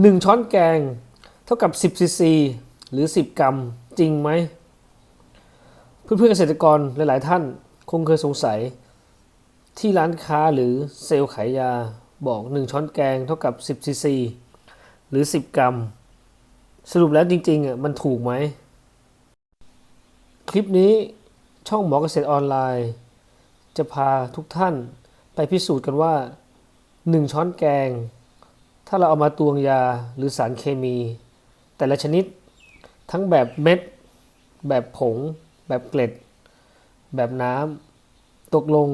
1 ช้อนแกง เท่ากับ 10ซีซีหรือ 10 กรัมจริงไหม เพื่อนๆเกษตรกรหลาย ๆ ท่านคงเคยสงสัย ที่ร้านค้าหรือเซลล์ขายยาบอก 1 ช้อนแกงเท่ากับ 10ซีซีหรือ 10 กรัม สรุปแล้วจริงๆอะมันถูกไหม คลิปนี้ช่องหมอเกษตรออนไลน์ จะพาทุกท่านไปพิสูจน์กันว่า 1 ช้อนแกง ถ้าเราเอามาตวงยาหรือสารเคมี แต่ละชนิดทั้งแบบเม็ด แบบผง แบบเกล็ด แบบน้ำตกลง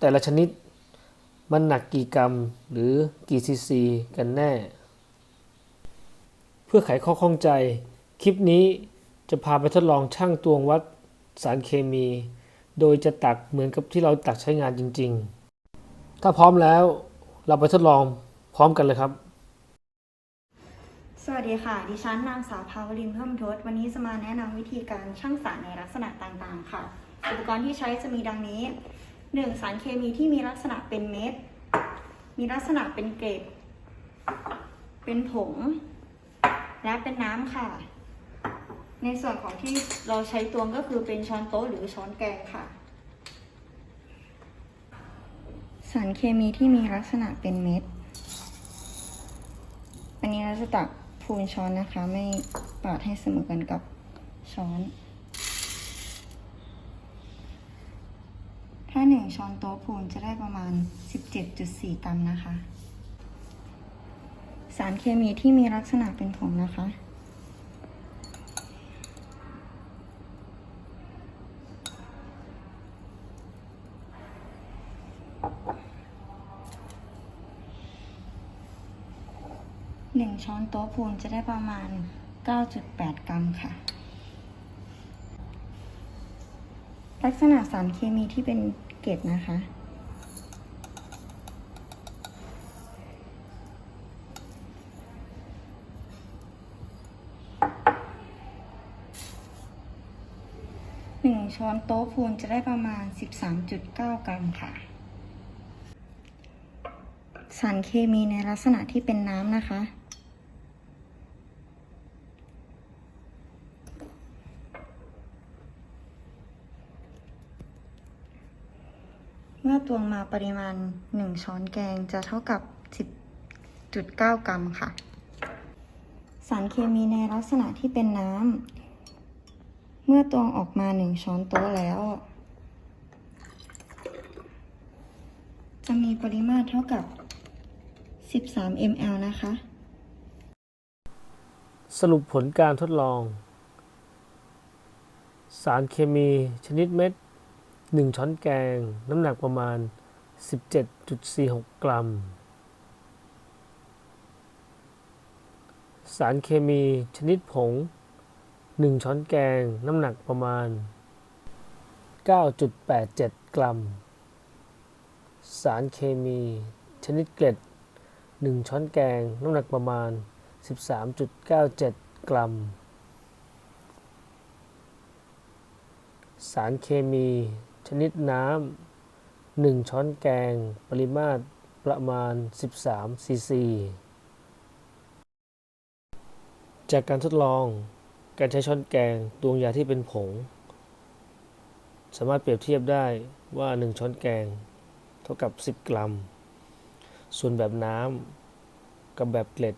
แต่ละชนิด มันหนักกี่กรัมหรือกี่ซีซีกันแน่ เพื่อไขข้อข้องใจ คลิปนี้จะพาไปทดลองช่างตวงวัดสารเคมี โดยจะตักเหมือนกับที่เราตักใช้งานจริง ๆ ถ้าพร้อมแล้วเราไปทดลองพร้อมกันเลยครับ สวัสดีค่ะ ดิฉันนางสาวภาวรินเพิ่มทศ วันนี้จะมาแนะนำวิธีการชั่งสารในลักษณะต่างๆ ค่ะ อุปกรณ์ที่ใช้จะมีดังนี้ 1. สารเคมีที่มีลักษณะเป็นเม็ด มีลักษณะเป็นเกล็ด เป็นผง และเป็นน้ำค่ะ ในส่วนของที่เราใช้ตวงก็คือเป็นช้อนโต๊ะหรือช้อนแกงค่ะ สารเคมีที่มีลักษณะเป็นเม็ด อันนี้เราจะตัก พูนช้อนนะคะ ไม่ปาดให้เสมอกันกับช้อน ถ้าหนึ่งช้อนโต๊ะพูนจะได้ประมาณ 17.4 กรัมนะคะ สารเคมีที่มีลักษณะเป็นผงนะคะ หนึ่งช้อนโต๊ะพูนจะได้ประมาณ 9.8 กรัมค่ะ ลักษณะสารเคมีที่เป็นเกล็ดนะคะ หนึ่งช้อนโต๊ะพูนจะได้ประมาณ 13.9 กรัมค่ะ สารเคมีในลักษณะที่เป็นน้ำนะคะ เมื่อตวงมาปริมาณ 1 ช้อนแกงจะเท่ากับ 10.9 กรัมค่ะ สารเคมีในลักษณะที่เป็นน้ำ เมื่อตวงออกมา 1 ช้อนโต๊ะแล้ว จะมีปริมาตรเท่ากับ 13 ml นะคะ สรุปผลการทดลอง สารเคมีชนิดเม็ด 1 ช้อนแกง น้ำหนักประมาณ 17.46 กรัม สารเคมีชนิดผง 1 ช้อนแกง น้ำหนักประมาณ 9.87 กรัม สารเคมีชนิดเกล็ด 1 ช้อนแกง น้ำหนักประมาณ 13.97 กรัม สารเคมี ชนิดน้ำ1ช้อนแกง ปริมาตรประมาณ 13 ซีซี จากการทดลองการใช้ช้อนแกงตวงยาที่เป็นผง สามารถเปรียบเทียบได้ว่า 1 ช้อนแกง เท่ากับ 10 กรัม ส่วนแบบน้ำกับแบบเกล็ด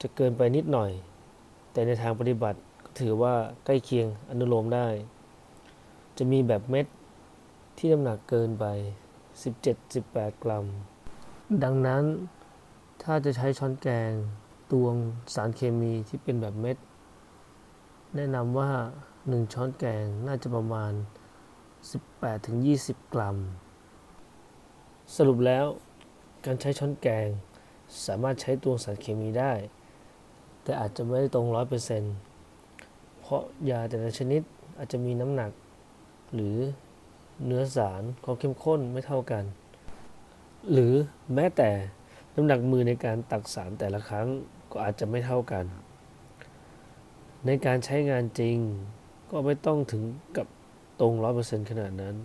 จะเกินไปนิดหน่อย แต่ในทางปฏิบัติก็ถือว่าใกล้เคียงอนุโลมได้ จะมีแบบเม็ดที่น้ำหนักเกินไป 17-18 กรัม ดังนั้นถ้าจะใช้ช้อนแกงตวงสารเคมีที่เป็นแบบเม็ด แนะนำว่า 1 ช้อนแกงน่าจะประมาณ 18-20 กรัม สรุปแล้วการใช้ช้อนแกงสามารถใช้ตวงสารเคมีได้ แต่อาจจะไม่ได้ตรงร้อยเปอร์เซนต์เพราะยาแต่ละชนิดอาจจะมีน้ำหนัก หรือเนื้อสารความเข้มข้นไม่เท่ากัน หรือแม้แต่น้ำหนักมือในการตักสารแต่ละครั้งก็อาจจะไม่เท่ากัน ในการใช้งานจริงก็ไม่ต้องถึงกับตรงร้อยเปอร์เซ็นต์ขนาดนั้น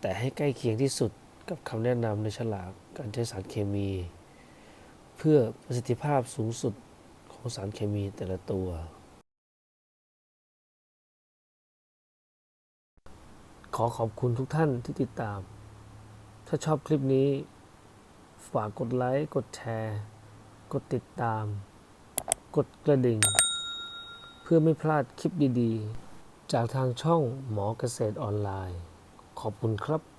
แต่ให้ใกล้เคียงที่สุดกับคำแนะนำในฉลากการใช้สารเคมี เพื่อประสิทธิภาพสูงสุดของสารเคมีแต่ละตัว ขอขอบคุณทุกท่านที่ติดตาม ถ้าชอบคลิปนี้ ฝากกดไลค์ กดแชร์ กดติดตาม กดกระดิ่ง เพื่อไม่พลาดคลิปดีๆ จากทางช่องหมอเกษตรออนไลน์ ขอบคุณครับ